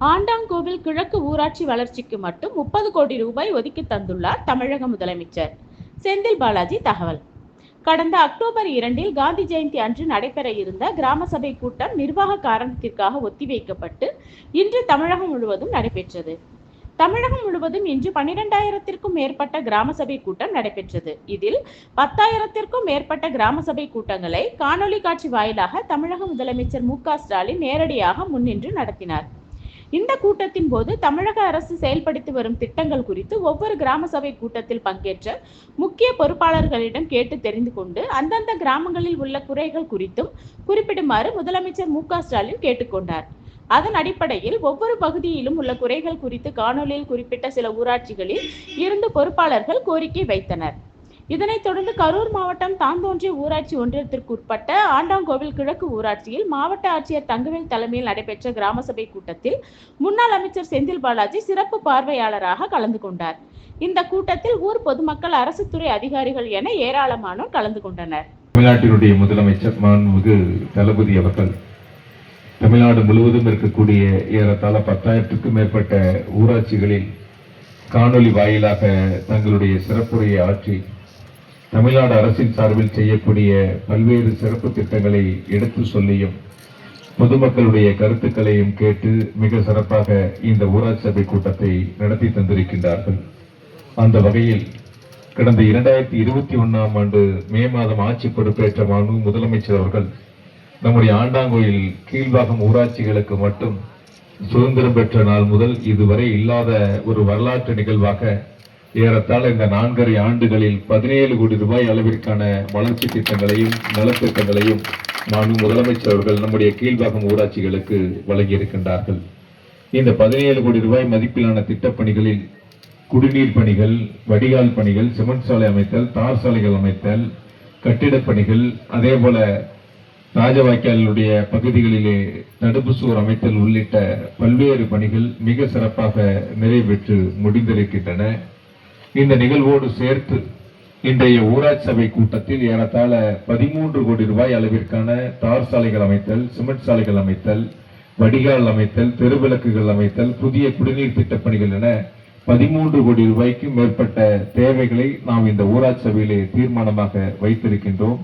ஆண்டாங்கோவில் கிழக்கு ஊராட்சி வளர்ச்சிக்கு மட்டும் முப்பது கோடி ரூபாய் ஒதுக்கி தந்துள்ளார் தமிழக முதலமைச்சர். செந்தில் பாலாஜி தகவல். கடந்த அக்டோபர் இரண்டில் காந்தி ஜெயந்தி அன்று நடைபெற இருந்த கிராம சபை கூட்டம் நிர்வாக காரணத்திற்காக ஒத்திவைக்கப்பட்டு இன்று தமிழகம் முழுவதும் நடைபெற்றது. தமிழகம் முழுவதும் இன்று பனிரெண்டாயிரத்திற்கும் மேற்பட்ட கிராம சபை கூட்டம் நடைபெற்றது. இதில் பத்தாயிரத்திற்கும் மேற்பட்ட கிராம சபை கூட்டங்களை காணொலி காட்சி வாயிலாக தமிழக முதலமைச்சர் மு க ஸ்டாலின் நேரடியாக முன்னின்று நடத்தினார். இந்த கூட்டத்தின் போது தமிழக அரசு செயல்படுத்தி வரும் திட்டங்கள் குறித்து ஒவ்வொரு கிராம சபை கூட்டத்தில் பங்கேற்ற முக்கிய பொறுப்பாளர்களிடம் கேட்டு தெரிந்து கொண்டு அந்தந்த கிராமங்களில் உள்ள குறைகள் குறித்தும் குறிப்பிடுமாறு முதலமைச்சர் மு க ஸ்டாலின் கேட்டுக்கொண்டார். அதன் அடிப்படையில் ஒவ்வொரு பகுதியிலும் உள்ள குறைகள் குறித்து காணொலியில் குறிப்பிட்ட சில ஊராட்சிகளில் இருந்து பொறுப்பாளர்கள் கோரிக்கை வைத்தனர். இதனைத் தொடர்ந்து கரூர் மாவட்டம் தாந்தோன்றிய ஊராட்சி ஒன்றியத்திற்குட்பட்ட ஆண்டாங்கோவில் கிழக்கு ஊராட்சியில் மாவட்ட ஆட்சியர் தங்கவேல் தலைமையில் நடைபெற்ற கிராம சபை கூட்டத்தில் முன்னாள் அமைச்சர் செந்தில் பாலாஜி சிறப்பு பார்வையாளராக கலந்து கொண்டார். இந்த கூட்டத்தில் ஊர் பொதுமக்கள் அரசு துறை அதிகாரிகள் என ஏராளமானோர் கலந்து கொண்டனர். தமிழ்நாட்டினுடைய முதலமைச்சர் மாண்புமிகு தளபதி அவர்கள் தமிழ்நாடு முழுவதும் இருக்கக்கூடிய ஏறத்தாழ பத்தாயிரத்துக்கும் மேற்பட்ட ஊராட்சிகளில் காணொலி வாயிலாக தங்களுடைய சிறப்புரையை ஆற்றி தமிழ்நாடு அரசின் சார்பில் செய்யக்கூடிய பல்வேறு சிறப்பு திட்டங்களை எடுத்து சொல்லியும் பொதுமக்களுடைய கருத்துக்களையும் கேட்டு மிக சிறப்பாக இந்த ஊராட்சி சபை கூட்டத்தை நடத்தி தந்திருக்கின்றார்கள். அந்த வகையில் கடந்த இரண்டாயிரத்தி இருபத்தி ஒன்னாம் ஆண்டு மே மாதம் ஆட்சி பொறுப்பேற்ற மாண்பு முதலமைச்சர் அவர்கள் நம்முடைய ஆண்டாங்கோயில் கீழ்பாகம் ஊராட்சிகளுக்கு மட்டும் சுதந்திரம் பெற்ற நாள் முதல் இதுவரை இல்லாத ஒரு வரலாற்று நிகழ்வாக ஏறத்தாழ இந்த நான்கரை ஆண்டுகளில் பதினேழு கோடி ரூபாய் அளவிற்கான வளர்ச்சி திட்டங்களையும் நலத்திட்டங்களையும் மாண்பு முதலமைச்சர் அவர்கள் நம்முடைய கீழ்பாகம் ஊராட்சிகளுக்கு வழங்கியிருக்கின்றார்கள். இந்த பதினேழு கோடி ரூபாய் மதிப்பிலான திட்டப்பணிகளில் குடிநீர் பணிகள் வடிகால் பணிகள் சிமெண்ட் சாலை அமைத்தல் தார் சாலைகள் அமைத்தல் கட்டிடப் பணிகள் அதே போல ராஜவாய்க்காலுடைய பகுதிகளிலே தடுப்பு சுவர் அமைத்தல் உள்ளிட்ட பல்வேறு பணிகள் மிக சிறப்பாக நிறைவேற்று முடிந்திருக்கின்றன. இந்த நிகழ்வோடு சேர்த்து இன்றைய ஊராட்சி சபை கூட்டத்தில் ஏறத்தாழ பதிமூன்று கோடி ரூபாய் அளவிற்கான தார் சாலைகள் அமைத்தல் சிமெண்ட் சாலைகள் அமைத்தல் வடிகால் அமைத்தல் தெருவிளக்குகள் அமைத்தல் புதிய குடிநீர் திட்டப் பணிகள் என பதிமூன்று கோடி ரூபாய்க்கு மேற்பட்ட தேவைகளை நாம் இந்த ஊராட்சி சபையிலே தீர்மானமாக வைத்திருக்கின்றோம்.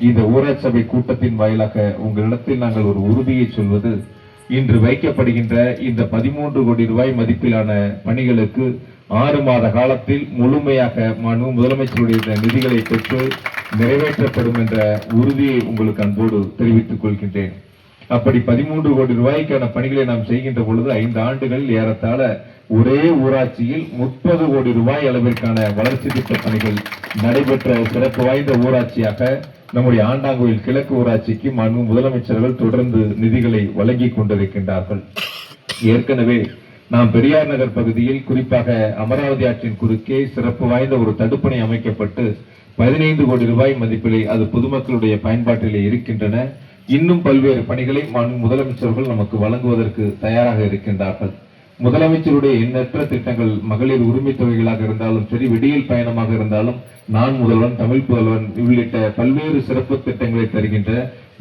இந்த ஊராட்சி சபை கூட்டத்தின் வாயிலாக உங்களிடத்தில் நாங்கள் ஒரு உறுதியை சொல்வது இன்று வைக்கப்படுகின்ற இந்த பதிமூன்று கோடி ரூபாய் மதிப்பிலான பணிகளுக்கு ஆறு மாத காலத்தில் முழுமையாக மனு முதலமைச்சருடைய நிதிகளை பெற்று நிறைவேற்றப்படும் என்ற உறுதியை உங்களுக்கு அன்போடு தெரிவித்துக் கொள்கின்றேன். அப்படி பதிமூன்று கோடி ரூபாய்க்கான பணிகளை நாம் செய்கின்ற பொழுது ஐந்து ஆண்டுகள் ஏறத்தாழ ஒரே ஊராட்சியில் முப்பது கோடி ரூபாய் அளவிற்கான வளர்ச்சி திட்ட பணிகள் நடைபெற்ற சிறப்பு வாய்ந்த ஊராட்சியாக நம்முடைய ஆண்டாங்கோயில் கிழக்கு ஊராட்சிக்கு மனு முதலமைச்சர்கள் தொடர்ந்து நிதிகளை வழங்கி கொண்டிருக்கின்றார்கள். ஏற்கனவே நாம் பெரியார் நகர் பகுதியில் குறிப்பாக அமராவதி ஆற்றின் குறுக்கே சிறப்பு வாய்ந்த ஒரு தடுப்பணை அமைக்கப்பட்டு பதினைந்து கோடி ரூபாய் மதிப்பிலே அது பொதுமக்களுடைய பயன்பாட்டிலே இருக்கின்றன. இன்னும் பல்வேறு பணிகளை முதலமைச்சர்கள் நமக்கு வழங்குவதற்கு தயாராக இருக்கின்றார்கள். முதலமைச்சருடைய எண்ணற்ற திட்டங்கள் மகளிர் உரிமை தொகைகளாக இருந்தாலும் சரி விடியல் பயணமாக இருந்தாலும் நான் முதல்வன் தமிழ் புதல்வன் உள்ளிட்ட பல்வேறு சிறப்பு திட்டங்களை தருகின்ற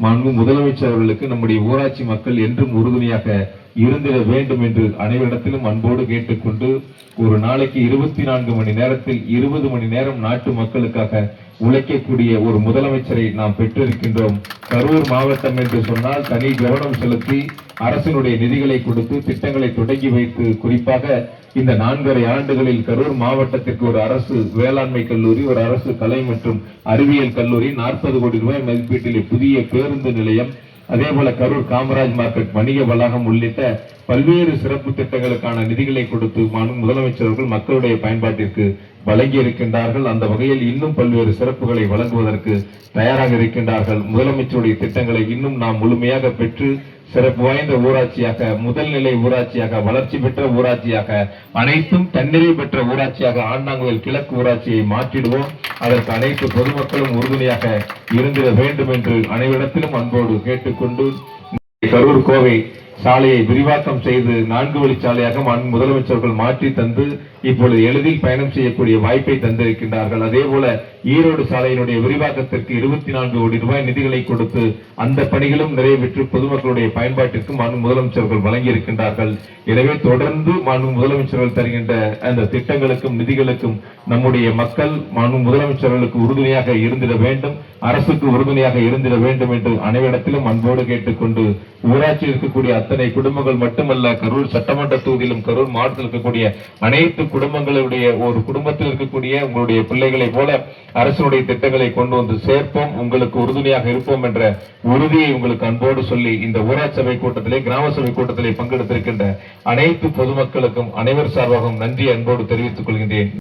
மாண்பு முதலமைச்சர் அவர்களுக்கு நம்முடைய ஊராட்சி மக்கள் என்றும் உறுதுணையாக இருந்திட வேண்டும் என்று அனைவரிடத்திலும் அன்போடு கேட்டுக்கொண்டு ஒரு நாளைக்கு இருபத்தி நான்கு மணி நேரத்தில் இருபது மணி நேரம் நாட்டு மக்களுக்காக உழைக்கக்கூடிய ஒரு முதலமைச்சரை நாம் பெற்றிருக்கின்றோம். கரூர் மாவட்டம் என்று சொன்னால் தனி கவனம் செலுத்தி அரசினுடைய நிதிகளை கொடுத்து திட்டங்களை தொடங்கி வைத்து குறிப்பாக இந்த நான்கரை ஆண்டுகளில் கரூர் மாவட்டத்திற்கு ஒரு அரசு வேளாண்மை கல்லூரி ஒரு அரசு கலை மற்றும் அறிவியல் கல்லூரி நாற்பது கோடி ரூபாய் மதிப்பீட்டிலே புதிய பேருந்து நிலையம் அதே போல கரூர் காமராஜ் மார்க்கெட் வணிக வளாகம் உள்ளிட்ட பல்வேறு சிறப்பு திட்டங்களுக்கான நிதிகளை கொடுத்து முதலமைச்சர்கள் மக்களுடைய பயன்பாட்டிற்கு வழங்கி இருக்கின்றார்கள். அந்த வகையில் இன்னும் பல்வேறு சிறப்புகளை வழங்குவதற்கு தயாராக இருக்கின்றார்கள். முதலமைச்சருடைய திட்டங்களை இன்னும் நாம் முழுமையாக பெற்று சிறப்பு வாய்ந்த ஊராட்சியாக முதல் நிலை ஊராட்சியாக வளர்ச்சி பெற்ற ஊராட்சியாக அனைத்தும் தன்னிறை பெற்ற ஊராட்சியாக ஆண்டாங்கோயில் கிழக்கு ஊராட்சியை மாற்றிடுவோம். அதற்கு அனைத்து பொதுமக்களும் உறுதுணையாக இருந்திட வேண்டும் என்று அனைவரிடத்திலும் அன்போடு கேட்டுக்கொண்டு கரூர் கோவை சாலையை விரிவாக்கம் செய்து நான்கு வழிச்சாலையாக முதலமைச்சர்கள் மாற்றி தந்து இப்பொழுது எளிதில் பயணம் செய்யக்கூடிய வாய்ப்பை தந்திருக்கின்றார்கள். அதே போல ஈரோடு சாலையினுடைய விரிவாக்கத்திற்கு இருபத்தி நான்கு கோடி ரூபாய் நிதிகளை கொடுத்து அந்த பணிகளும் நிறைவேற்று பொதுமக்களுடைய பயன்பாட்டிற்கு மாண்பு முதலமைச்சர்கள் வழங்கியிருக்கின்றார்கள். எனவே தொடர்ந்து மாண்பு முதலமைச்சர்கள் தருகின்ற அந்த திட்டங்களுக்கும் நிதிகளுக்கும் நம்முடைய மக்கள் மாண்பு முதலமைச்சர்களுக்கு உறுதுணையாக இருந்திட வேண்டும் அரசுக்கு உறுதுணையாக இருந்திட வேண்டும் என்று அனைவரிடத்திலும் அன்போடு கேட்டுக்கொண்டு ஊராட்சியில் இருக்கக்கூடிய அத்தனை குடும்பங்கள் மட்டுமல்ல கரூர் சட்டமன்ற தொகுதியிலும் கரூர் மாவட்டத்தில் இருக்கக்கூடிய அனைத்து குடும்பங்களுடைய ஒரு குடும்பத்தில் இருக்கக்கூடிய உங்களுடைய பிள்ளைகளை போல அரசுடைய திட்டங்களை கொண்டு வந்து சேர்ப்போம் உங்களுக்கு உறுதுணையாக இருப்போம் என்ற உறுதியை உங்களுக்கு அன்போடு சொல்லி இந்த ஊராட்சி சபை கூட்டத்திலே கிராம சபை கூட்டத்திலே பங்கெடுத்திருக்கின்ற அனைத்து பொதுமக்களுக்கும் அனைவர் சார்பாகவும் நன்றி அன்போடு தெரிவித்துக் கொள்கின்றேன்.